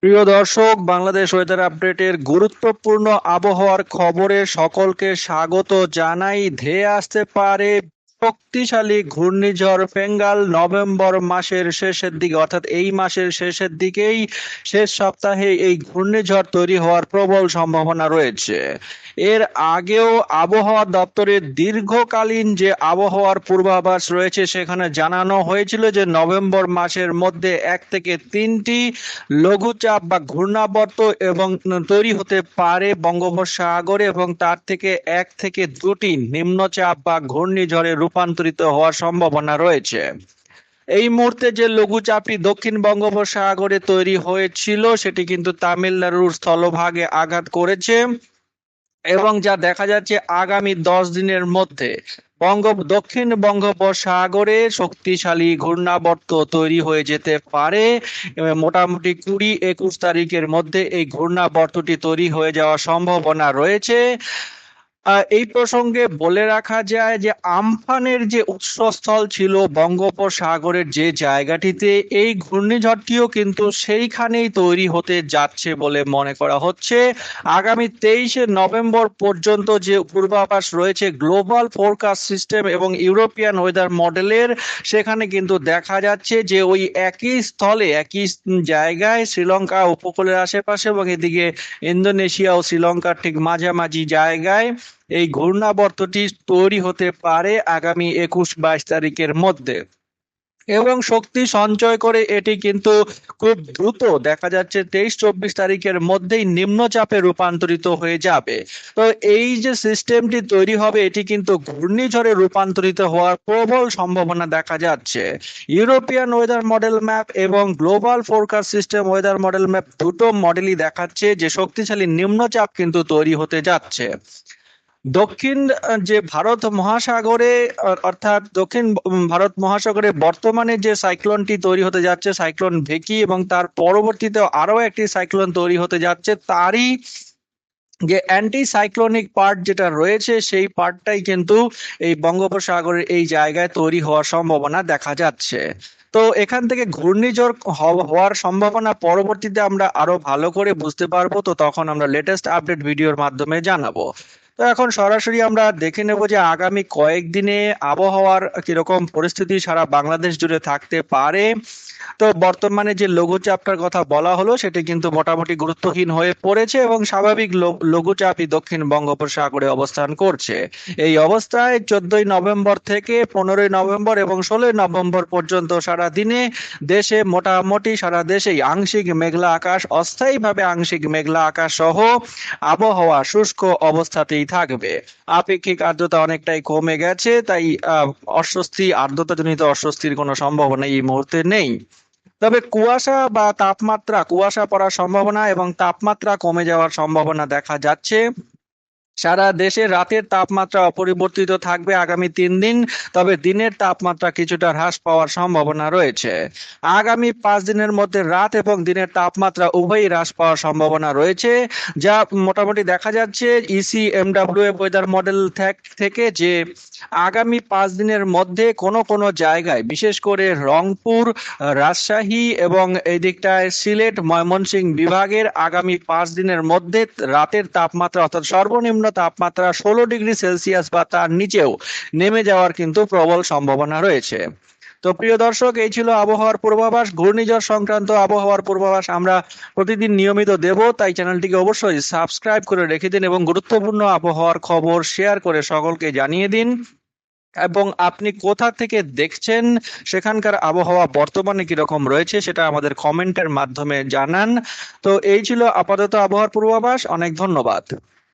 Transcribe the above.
প্রিয় দর্শক বাংলাদেশ ওয়েদার আপডেটের গুরুত্বপূর্ণ আবহাওয়ার খবরে সকলকে স্বাগত জানাই। ধেয়ে আসতে পারে শক্তিশালী ঘূর্ণিঝড় ফেঙ্গাল নভেম্বর মাসের শেষের দিকে, অর্থাৎ এই মাসের শেষের দিকেই শেষ সপ্তাহে এই ঘূর্ণিঝড় তৈরি হওয়ার প্রবল সম্ভাবনা রয়েছে। এর আগেও আবহাওয়া দপ্তরের দীর্ঘকালীন যে আবহাওয়ার পূর্বাভাস রয়েছে, সেখানে জানানো হয়েছিল যে নভেম্বর মাসের মধ্যে এক থেকে তিনটি লঘুচাপ বা ঘূর্ণাবর্ত এবং তৈরি হতে পারে বঙ্গোপসাগরে এবং তার থেকে এক থেকে দুটি নিম্নচাপ বা ঘূর্ণিঝড়ে রূপান্তরিত হওয়ার সম্ভাবনা রয়েছে। এই মুহূর্তে যে লঘুচাপটি দক্ষিণ বঙ্গোপসাগরে তৈরি হয়েছিল, সেটি কিন্তু তামিলনাড়ুর স্থলভাগে আঘাত করেছে এবং যা দেখা যাচ্ছে আগামী দশ দিনের মধ্যে বঙ্গ, দক্ষিণ বঙ্গোপসাগরে শক্তিশালী ঘূর্ণাবর্ত তৈরি হয়ে যেতে পারে। মোটামুটি কুড়ি একুশ তারিখের মধ্যে এই ঘূর্ণাবর্তটি তৈরি হয়ে যাওয়ার সম্ভাবনা রয়েছে। এই প্রসঙ্গে বলে রাখা যায় যে আমফানের যে উৎসস্থল ছিল বঙ্গোপসাগরের যে জায়গাটিতে, এই ঘূর্ণিঝড়টিও কিন্তু সেইখানেই তৈরি হতে যাচ্ছে বলে মনে করা হচ্ছে। আগামী তেইশে নভেম্বর পর্যন্ত যে পূর্বাভাস রয়েছে, গ্লোবাল ফোরকাস্ট সিস্টেম এবং ইউরোপিয়ান ওয়েদার মডেলের, সেখানে কিন্তু দেখা যাচ্ছে যে ওই একই স্থলে, একই জায়গায় শ্রীলঙ্কা উপকূলের আশেপাশে এবং এদিকে ইন্দোনেশিয়া ও শ্রীলঙ্কার ঠিক মাঝামাঝি জায়গায় এই ঘূর্ণাবর্তটি তৈরি হতে পারে আগামী একুশ বাইশ তারিখের মধ্যে। এবং শক্তি সঞ্চয় করে এটি কিন্তু খুব দ্রুত দেখা যাচ্ছে তেইশ চব্বিশ তারিখের মধ্যেই নিম্নচাপে রূপান্তরিত হয়ে যাবে। তো এই যে সিস্টেমটি তৈরি হবে, এটি কিন্তু ঘূর্ণিঝড়ে রূপান্তরিত হওয়ার প্রবল সম্ভাবনা দেখা যাচ্ছে। ইউরোপিয়ান ওয়েদার মডেল ম্যাপ এবং global forecast system weather model map দুটো মডেলই দেখাচ্ছে যে শক্তিশালী নিম্নচাপ কিন্তু তৈরি হতে যাচ্ছে। দক্ষিণ যে ভারত মহাসাগরে অর্থাৎ দক্ষিণ ভারত মহাসাগরে বর্তমানে যে সাইক্লোনটি তৈরি হতে যাচ্ছে, সাইক্লোন ভেকি, এবং তার পরবর্তীতে আরও একটি সাইক্লোন তৈরি হতে যাচ্ছে, তারই যে অ্যান্টি সাইক্লোনিক পার্ট যেটা রয়েছে, সেই পার্টটাই কিন্তু এই বঙ্গোপসাগরের এই জায়গায় তৈরি হওয়ার সম্ভাবনা দেখা যাচ্ছে। তো এখান থেকে ঘূর্ণিঝড় হওয়া- হওয়ার সম্ভাবনা পরবর্তীতে আমরা আরও ভালো করে বুঝতে পারব, তো তখন আমরা লেটেস্ট আপডেট ভিডিওর মাধ্যমে জানাব। তো এখন সরাসরি আমরা দেখে নেব যে আগামী কয়েকদিনে আবহাওয়ার কীরকম পরিস্থিতি সারা বাংলাদেশ জুড়ে থাকতে পারে। তো বর্তমানে যে লঘুচাপটার কথা বলা হলো, সেটি কিন্তু মোটামুটি গুরুত্বহীন হয়ে পড়েছে এবং স্বাভাবিক লঘুচাপই দক্ষিণ বঙ্গোপসাগরে অবস্থান করছে। এই অবস্থায় চোদ্দই নভেম্বর থেকে পনেরোই নভেম্বর এবং ষোলোই নভেম্বর পর্যন্ত সারা দিনে দেশে মোটামুটি সারা দেশেই আংশিক মেঘলা আকাশ, অস্থায়ীভাবে আংশিক মেঘলা আকাশ সহ আবহাওয়া শুষ্ক অবস্থাতেই থাকবে। আপেক্ষিক আর্দ্রতা অনেকটাই কমে গেছে, তাই অস্বস্তি, আর্দ্রতাজনিত অস্বস্তির কোনো সম্ভাবনা এই মুহূর্তে নেই। তবে কুয়াশা বা তাপমাত্রা, কুয়াশা পড়ার সম্ভাবনা এবং তাপমাত্রা কমে যাওয়ার সম্ভাবনা দেখা যাচ্ছে। সারা দেশে রাতের তাপমাত্রা অপরিবর্তিত থাকবে আগামী তিন দিন, তবে দিনের তাপমাত্রা কিছুটা হ্রাস পাওয়ার সম্ভাবনা রয়েছে। আগামী পাঁচ দিনের মধ্যে রাত এবং দিনের তাপমাত্রা উভয়ই হ্রাস পাওয়ার সম্ভাবনা রয়েছে, যা মোটামুটি দেখা যাচ্ছে ইসি এমডাব্লিউ ওয়েদার মডেল থেকে যে আগামী পাঁচ দিনের মধ্যে কোনো কোনো জায়গায়, বিশেষ করে রংপুর, রাজশাহী এবং এই দিকটায় সিলেট, ময়মনসিংহ বিভাগের আগামী পাঁচ দিনের মধ্যে রাতের তাপমাত্রা অর্থাৎ সর্বনিম্ন তাপমাত্রা ষোলো ডিগ্রি সেলসিয়াস বা তার নিচেও নেমে যাওয়ার কিন্তু প্রবল সম্ভাবনা রয়েছে। তো প্রিয় দর্শক, এই ছিল আবহাওয়ার পূর্বাভাস। ঘূর্ণিঝড় সংক্রান্ত আবহাওয়ার পূর্বাভাস আমরা প্রতিদিন নিয়মিত দেব, তাই চ্যানেলটিকে অবশ্যই সাবস্ক্রাইব করে রেখে দিন এবং গুরুত্বপূর্ণ আবহাওয়ার খবর শেয়ার করে সকলকে জানিয়ে দিন। এবং আপনি কোথা থেকে দেখছেন, সেখানকার আবহাওয়া বর্তমানে কীরকম রয়েছে, সেটা আমাদের কমেন্টের মাধ্যমে জানান। তো এই ছিল আপাতত আবহাওয়ার পূর্বাভাস। অনেক ধন্যবাদ।